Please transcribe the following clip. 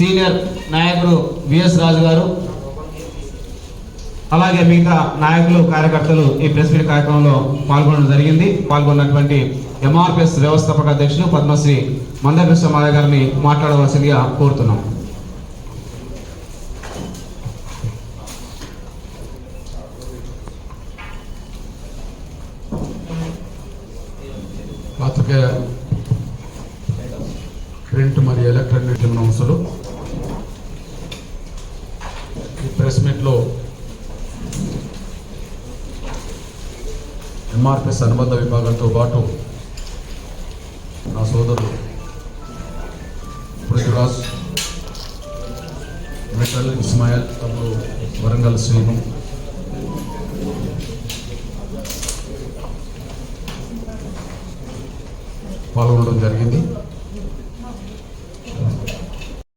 Senior నాయకుడు VS రాజు గారు. అలాగే మిగతా నాయకులు కార్యకర్తలు ఈ ప్రెస్ మీట్ కార్యక్రమంలో పాల్గొనడం జరిగింది. పాల్గొన్నటువంటి ఎంఆర్పిఎస్ వ్యవస్థాపక అధ్యక్షులు పద్మశ్రీ మందకృష్ణ మాధవ్ గారిని మాట్లాడవలసిందిగా కోరుతున్నాం. పాత్రికేయ ప్రింట్ మరియు ఎలక్ట్రానిక్ సంస్థలు ప్రెస్ మీట్లో ఎంఆర్పిఎస్ అనుబంధ విభాగంతో పాటు నా సోదరుడు పృథ్వీరాజ్ మెటల్ ఇస్మాయిల్ తమ్ముడు వరంగల్ శ్రీను. పాల్గొనడం జరిగింది.